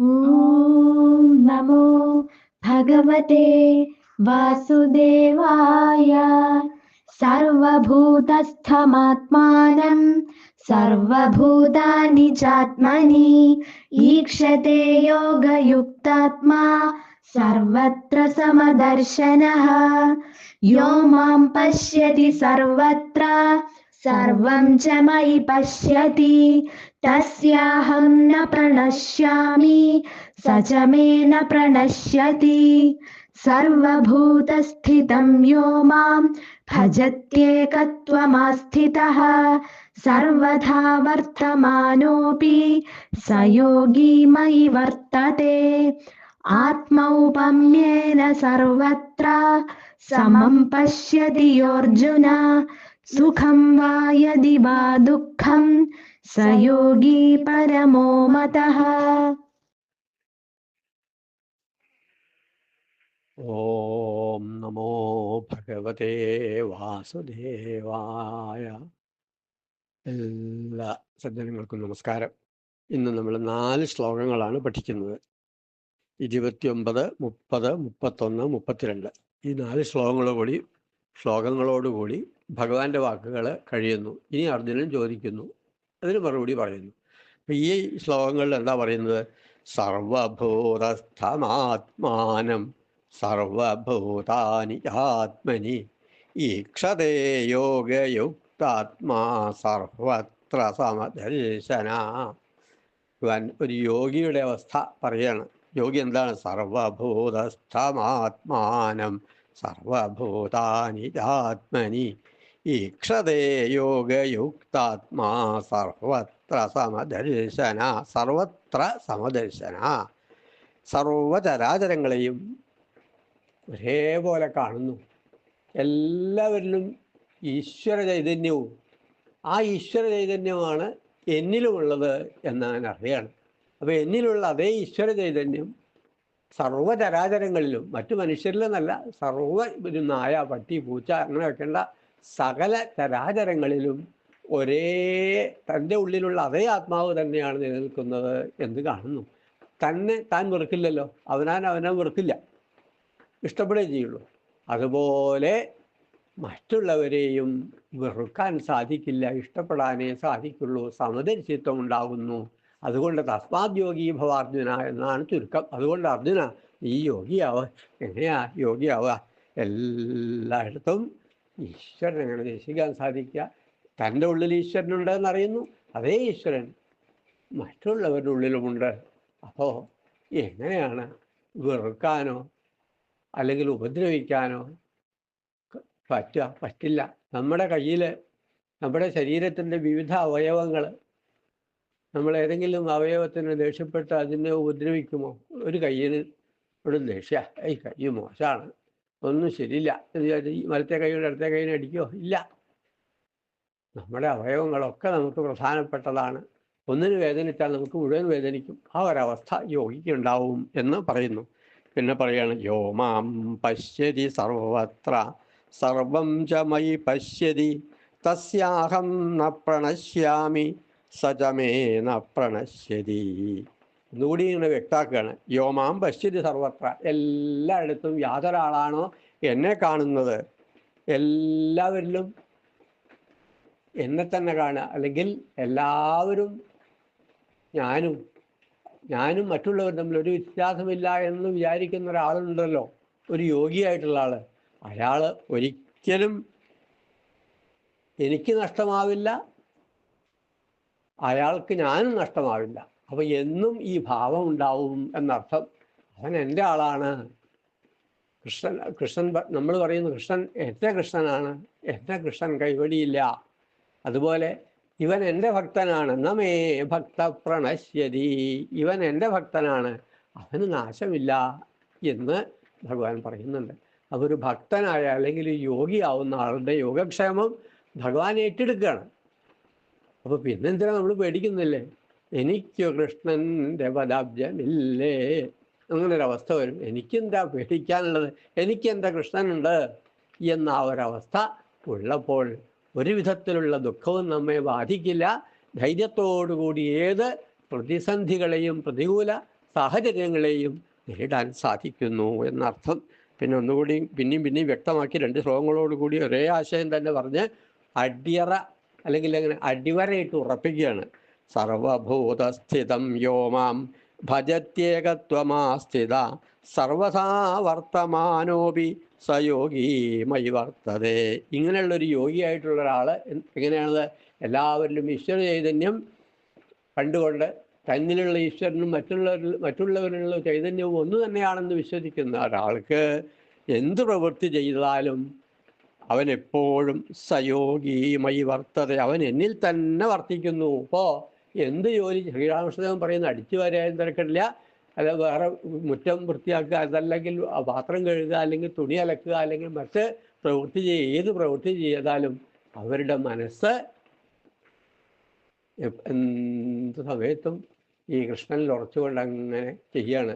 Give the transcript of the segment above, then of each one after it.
ഓം നമോ ഭഗവതേ വാസുദേവായ. സർവഭൂതസ്ഥമാത്മാനം സർവഭൂതാനി ചാത്മനി ഈക്ഷത്തെ യോഗയുക്താത്മാ സർവത്ര സമദർശനഃ. യോ മാം പശ്യതി സർവത്ര സർവം ച മയി പശ്യതി. തസ്യാഹം ന പ്രണശ്യാമി സ മേ ന പ്രണശ്യതി സർവഭൂതസ്ഥിതം യോ മാം ഭജത്യേകത്വമാസ്ഥിതഃ സർവധാ വർത്തമാനോപി സയോഗി മയി വർത്തതേ ആത്മൗപമ്യേന സർവത്ര സമം പശ്യതി യോർജുന सुखं वा यदि वा दुःखं स योगी परमो मतः ഓം നമോ ഭഗവതേ വാസുദേവായ എല്ലാ സജ്ജനങ്ങൾക്കും നമസ്കാരം ഇന്ന് നമ്മൾ നാല് ശ്ലോകങ്ങളാണ് പഠിക്കുന്നത് ഇരുപത്തിയൊമ്പത് മുപ്പത് മുപ്പത്തൊന്ന് മുപ്പത്തിരണ്ട് ഈ നാല് ശ്ലോകങ്ങളോടുകൂടി ശ്ലോകങ്ങളോടുകൂടി ഭഗവാന്റെ വാക്കുകൾ കഴിയുന്നു. ഇനി അർജുനൻ ചോദിക്കുന്നു. അതിന് മറുപടി പറയുന്നു. ഈ ശ്ലോകങ്ങളിൽ എന്താ പറയുന്നത്? സർവഭൂതസ്ഥമാത്മാനം സർവഭൂതാനി ആത്മനി ഈക്ഷതേ യോഗയുക്താത്മാ സർവത്ര സമദർശന. ഒരു യോഗിയുടെ അവസ്ഥ പറയാണ്. യോഗി എന്താണ്? സർവഭൂതസ്ഥമാത്മാനം സർവഭൂതാനി ആത്മനി ഈക്ഷതേ യോഗയുക്താത്മാ സർവത്ര സമദർശന സർവത്ര സമദർശന. സർവചരാചരങ്ങളെയും ഒരേപോലെ കാണുന്നു. എല്ലാവരിലും ഈശ്വര ചൈതന്യവും ആ ഈശ്വര ചൈതന്യമാണ് എന്നിലുമുള്ളത് എന്നാണ് ഞാൻ അറിയാണ് അപ്പോൾ എന്നിലുള്ള അതേ ഈശ്വര ചൈതന്യം സർവചരാചരങ്ങളിലും മറ്റു മനുഷ്യരിലെന്നല്ല സർവ ഒരു നായ പട്ടി പൂച്ച അങ്ങനെ വെക്കേണ്ട സകല ചരാചരങ്ങളിലും ഒരേ തന്റെ ഉള്ളിലുള്ള അതേ ആത്മാവ് തന്നെയാണ് നിലനിൽക്കുന്നത് എന്ന് കാണുന്നു. തന്നെ താൻ വെറുക്കില്ലല്ലോ. അവനാൻ അവനെ വെറുക്കില്ല. ഇഷ്ടപ്പെടുകയും ചെയ്യുള്ളൂ. അതുപോലെ മറ്റുള്ളവരെയും വെറുക്കാൻ സാധിക്കില്ല ഇഷ്ടപ്പെടാനേ സാധിക്കുള്ളൂ സമദർശിത്വം ഉണ്ടാകുന്നു. അതുകൊണ്ട് തസ്മാത് യോഗി ഭവാർജുന എന്നാണ് ചുരുക്കം. അതുകൊണ്ട് അർജുന ഈ യോഗിയാവുക എങ്ങനെയാ യോഗിയാവുക? എല്ലായിടത്തും ഈശ്വരൻ എങ്ങനെ ദർശിക്കാൻ സാധിക്കുക. തന്റെ ഉള്ളിൽ ഈശ്വരനുണ്ട് അറിയുന്നു അതേ ഈശ്വരൻ മറ്റുള്ളവരുടെ ഉള്ളിലുമുണ്ട്. അപ്പോൾ എങ്ങനെയാണ് വെറുക്കാനോ അല്ലെങ്കിൽ ഉപദ്രവിക്കാനോ പറ്റുക? പറ്റില്ല. നമ്മുടെ കയ്യിൽ നമ്മുടെ ശരീരത്തിന്റെ വിവിധ അവയവങ്ങൾ നമ്മൾ ഏതെങ്കിലും അവയവത്തിന് ദേഷ്യപ്പെട്ട് അതിനെ ഉപദ്രവിക്കുമോ? ഒരു കയ്യിന് ഒരു ദേഷ്യ. ഈ കൈ മോശമാണ് ഒന്നും ശരിയില്ല. വലത്തെ കൈയുടെ അടുത്ത കൈയിനെ അടിക്കോ? ഇല്ല. നമ്മുടെ അവയവങ്ങളൊക്കെ നമുക്ക് പ്രധാനപ്പെട്ടതാണ്. ഒന്നിന് വേദനിച്ചാൽ നമുക്ക് മുഴുവൻ വേദനിക്കും. ആ ഒരവസ്ഥ യോഗിക്ക് ഉണ്ടാവും എന്ന് പറയുന്നു. പിന്നെ പറയാണ് യോ മാം പശ്യതി സർവത്ര സർവം ച മയി പശ്യതി തസ്യാഹം ന പ്രണശ്യാമി സജമേ ന പ്രണശ്യതി. ഒന്നുകൂടി ഇങ്ങനെ വ്യക്താക്കുകയാണ്. യോമാം പശ്യതി സർവത്ര. എല്ലായിടത്തും യാതൊരാളാണോ എന്നെ കാണുന്നത്? എല്ലാവരിലും എന്നെ തന്നെ കാണുക. അല്ലെങ്കിൽ എല്ലാവരും ഞാനും ഞാനും മറ്റുള്ളവരും തമ്മിൽ ഒരു വ്യത്യാസമില്ല എന്ന് വിചാരിക്കുന്ന ഒരാളുണ്ടല്ലോ. ഒരു യോഗിയായിട്ടുള്ള ആൾ. അയാൾ ഒരിക്കലും എനിക്ക് നഷ്ടമാവില്ല. അയാൾക്ക് ഞാനും നഷ്ടമാവില്ല. അപ്പൊ എന്നും ഈ ഭാവം ഉണ്ടാവും എന്നർത്ഥം അവൻ എന്റെ ആളാണ്. കൃഷ്ണൻ കൃഷ്ണൻ നമ്മൾ പറയുന്നു കൃഷ്ണൻ എന്റെ കൃഷ്ണനാണ്? എന്റെ കൃഷ്ണൻ കൈവടിയില്ല അതുപോലെ ഇവൻ എന്റെ ഭക്തനാണ്. നമേ ഭക്ത പ്രണശ്യതി ഇവൻ എന്റെ ഭക്തനാണ്. അവന് നാശമില്ല എന്ന് ഭഗവാൻ പറയുന്നുണ്ട്. ഒരു ഭക്തനായ അല്ലെങ്കിൽ യോഗിയാവുന്ന ആളുടെ യോഗക്ഷേമം ഭഗവാൻ ഏറ്റെടുക്കുകയാണ്. അപ്പോൾ പിന്നെന്തിനാ നമ്മൾ പേടിക്കുന്നില്ലേ? എനിക്ക് കൃഷ്ണന്റെ പദാബ്ജമില്ലേ അങ്ങനെ ഒരു അവസ്ഥ വരും. എനിക്കെന്താ പേടിക്കാനുള്ളത്? എനിക്കെന്താ കൃഷ്ണനുണ്ട്? എന്ന ആ ഒരവസ്ഥ ഉള്ളപ്പോൾ ഒരു വിധത്തിലുള്ള ദുഃഖവും നമ്മെ ബാധിക്കില്ല. ധൈര്യത്തോടുകൂടി ഏത് പ്രതിസന്ധികളെയും പ്രതികൂല സാഹചര്യങ്ങളെയും നേരിടാൻ സാധിക്കുന്നു എന്നർത്ഥം. പിന്നെ ഒന്നുകൂടി പിന്നെയും പിന്നെയും വ്യക്തമാക്കി രണ്ട് ശ്ലോകങ്ങളോടുകൂടി ഒരേ ആശയം തന്നെ പറഞ്ഞ് അടിയറ അല്ലെങ്കിൽ അങ്ങനെ അടിവരയിട്ട് ഉറപ്പിക്കുകയാണ്. സർവഭൂതസ്ഥിതം യോമാം ഭജത്യേകത്വമാസ്ഥിത സർവസാ വർത്തമാനോപി സയോഗി മൈ വർത്തതേ. ഇങ്ങനെയുള്ളൊരു യോഗിയായിട്ടുള്ള ഒരാൾ എങ്ങനെയാണത്? എല്ലാവരിലും ഈശ്വര ചൈതന്യം കണ്ടുകൊണ്ട് തന്നിലുള്ള ഈശ്വരനും മറ്റുള്ളവരിൽ മറ്റുള്ളവരിലുള്ള ചൈതന്യവും ഒന്ന് തന്നെയാണെന്ന് വിശ്വസിക്കുന്ന ഒരാൾക്ക് എന്ത് പ്രവൃത്തി ചെയ്താലും അവൻ എപ്പോഴും സയോഗീമയി വർത്തത അവൻ എന്നിൽ തന്നെ വർത്തിക്കുന്നു. ഇപ്പോൾ എന്ത് ജോലി ശ്രീരാമകൃഷ്ണദേവൻ പറയുന്ന അടിച്ചു വരാൻ തിരക്കില്ല. അല്ല വേറെ മുറ്റം വൃത്തിയാക്കുക അതല്ലെങ്കിൽ പാത്രം കഴുകുക അല്ലെങ്കിൽ തുണി അലക്കുക അല്ലെങ്കിൽ മറ്റ് പ്രവൃത്തി ഏത് പ്രവൃത്തി ചെയ്താലും അവരുടെ മനസ്സ് എന്ത് സമയത്തും ഈ കൃഷ്ണനിൽ ഉറച്ചുകൊണ്ട് അങ്ങനെ ചെയ്യാണ്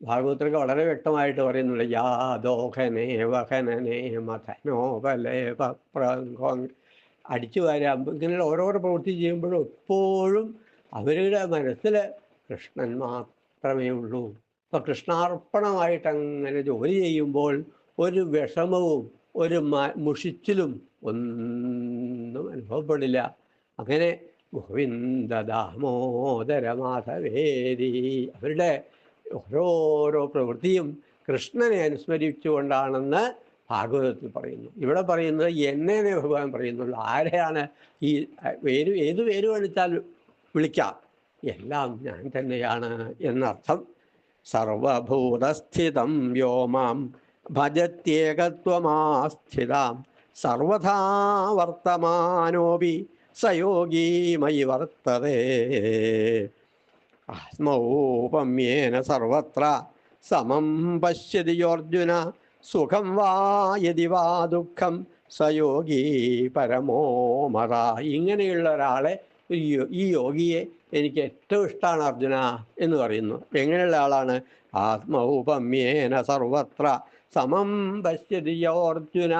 ഭാഗവതർക്ക് വളരെ വ്യക്തമായിട്ട് പറയുന്നുണ്ട് യാദോഹനേ വഹനനേ മഥനോപലേ പ്രങ്കോ അടിച്ചു വാരാൻ ഇങ്ങനെയുള്ള ഓരോരോ പ്രവൃത്തി ചെയ്യുമ്പോഴും എപ്പോഴും അവരുടെ മനസ്സിൽ കൃഷ്ണൻ മാത്രമേ ഉള്ളൂ. അപ്പോൾ കൃഷ്ണാർപ്പണമായിട്ട് അങ്ങനെ ജോലി ചെയ്യുമ്പോൾ ഒരു വിഷമവും ഒരു മുഷിച്ചിലും ഒന്നും അനുഭവപ്പെടില്ല. അങ്ങനെ ഗോവിന്ദ ദാമോദര മാധവേദി അവരുടെ ഓരോരോ പ്രവൃത്തിയും കൃഷ്ണനെ അനുസ്മരിച്ചുകൊണ്ടാണെന്ന് ഭാഗവതത്തിൽ പറയുന്നു. ഇവിടെ പറയുന്നത് എന്നെ ഭഗവാൻ പറയുന്നുള്ളൂ. ആരെയാണ് ഈ പേര് ഏത് പേര് വിളിച്ചാൽ വിളിക്കാം. എല്ലാം ഞാൻ തന്നെയാണ് എന്നർത്ഥം. സർവഭൂതസ്ഥിതം വ്യോമാം ഭജത്യേകത്വമാസ്ഥിതാം. സർവഥാ വർത്തമാനോപി സയോഗീമൈ വർത്തതേ. ആത്മൗപമ്യേന സർവത്ര. സമം പശ്യതി യോർജുന. സുഖം വാ യതി വാ ദുഃഖം. സയോഗി പരമോ മത. ഇങ്ങനെയുള്ള ഒരാളെ ഈ യോഗിയെ എനിക്ക് ഏറ്റവും ഇഷ്ടമാണ് അർജുന എന്ന് പറയുന്നു. എങ്ങനെയുള്ള ആളാണ്? ആത്മൗപമ്യേന സർവത്ര. സമം പശ്യതി യോർജുന.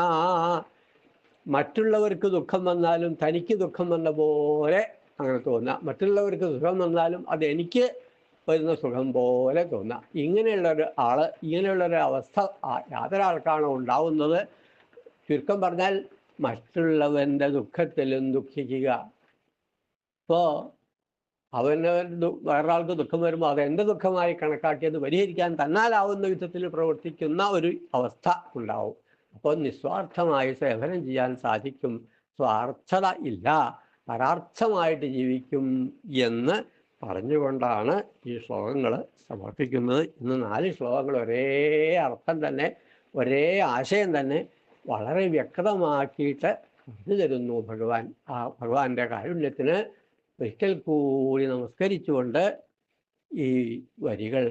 മറ്റുള്ളവർക്ക് ദുഃഖം വന്നാലും തനിക്ക് ദുഃഖം വന്ന പോലെ അങ്ങനെ തോന്നുക മറ്റുള്ളവർക്ക് സുഖം വന്നാലും അത് എനിക്ക് വരുന്ന സുഖം പോലെ തോന്നുക ഇങ്ങനെയുള്ളൊരു ആൾ ഇങ്ങനെയുള്ളൊരു അവസ്ഥ യാതൊരാൾക്കാണ് ഉണ്ടാവുന്നത്. ചുരുക്കം പറഞ്ഞാൽ മറ്റുള്ളവന്റെ ദുഃഖത്തിലും ദുഃഖിക്കുക. ഇപ്പോൾ അവന് വേറൊരാൾക്ക് ദുഃഖം വരുമ്പോൾ അത് എന്റെ ദുഃഖമായി കണക്കാക്കിയത് പരിഹരിക്കാൻ തന്നാലാവുന്ന വിധത്തിൽ പ്രവർത്തിക്കുന്ന ഒരു അവസ്ഥ ഉണ്ടാവും. അപ്പോൾ നിസ്വാർത്ഥമായി സേവനം ചെയ്യാൻ സാധിക്കും. സ്വാർത്ഥത ഇല്ല. പരാർത്ഥമായിട്ട് ജീവിക്കും എന്ന് പറഞ്ഞുകൊണ്ടാണ് ഈ ശ്ലോകങ്ങൾ സമർപ്പിക്കുന്നത്. ഇന്ന് നാല് ശ്ലോകങ്ങൾ ഒരേ അർത്ഥം തന്നെ ഒരേ ആശയം തന്നെ വളരെ വ്യക്തമാക്കിയിട്ട് പറഞ്ഞു തരുന്നു ഭഗവാൻ. ആ ഭഗവാന്റെ കാരുണ്യത്തിന് ഒരിക്കൽ കൂടി നമസ്കരിച്ചുകൊണ്ട് ഈ വരികൾ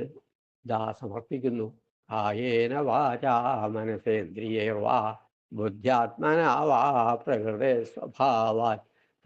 ഇതാ സമർപ്പിക്കുന്നു. കായേന വാചാ ബുദ്ധ്യാത്മനാ വാ പ്രകൃതേ സ്വഭാവാത്